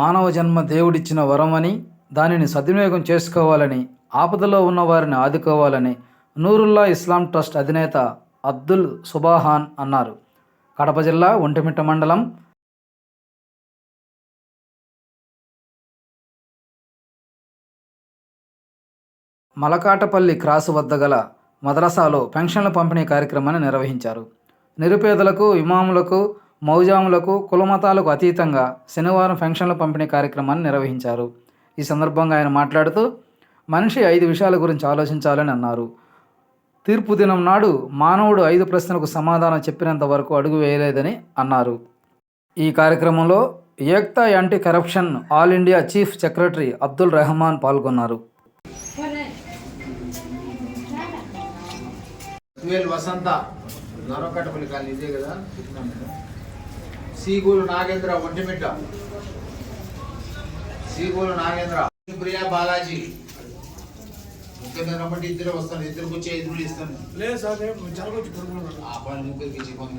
మానవ జన్మ దేవుడిచ్చిన వరమని దానిని సద్వినియోగం చేసుకోవాలని ఆపదలో ఉన్న వారిని ఆదుకోవాలని నూరుల్లా ఇస్లాం ట్రస్ట్ అధినేత అబ్దుల్ సుబాహాన్ అన్నారు. కడప జిల్లా ఒంటిమిట్ట మండలం మలకాటపల్లి క్రాసు వద్ద గల మద్రసాలో పెన్షన్ల పంపిణీ కార్యక్రమాన్ని నిర్వహించారు. నిరుపేదలకు ఇమాములకు మౌజాములకు కులమతాలకు అతీతంగా శనివారం పెన్షన్ల పంపిణీ కార్యక్రమాన్ని నిర్వహించారు. ఈ సందర్భంగా ఆయన మాట్లాడుతూ మనిషి ఐదు విషయాల గురించి ఆలోచించాలని అన్నారు. తీర్పు దినం నాడు మానవుడు ఐదు ప్రశ్నలకు సమాధానం చెప్పినంత వరకు అడుగు వేయలేదని అన్నారు. ఈ కార్యక్రమంలో Ekta anti corruption all India chief secretary Abdul Rehman పాల్గొన్నారు. వసంత నరకటపల్లి కాలనీ ఇదే కదా? సీగూరు నాగేంద్ర ఒంటిమిట్ట సీగూరు నాగేంద్ర. ప్రియా బాలాజీ. ఇద్దరు వస్తాను ఇద్దరికి వచ్చి ఐదు రూపాయలు ఇస్తాను లేదు సార్ ముగ్గురికి ఇచ్చి కొంత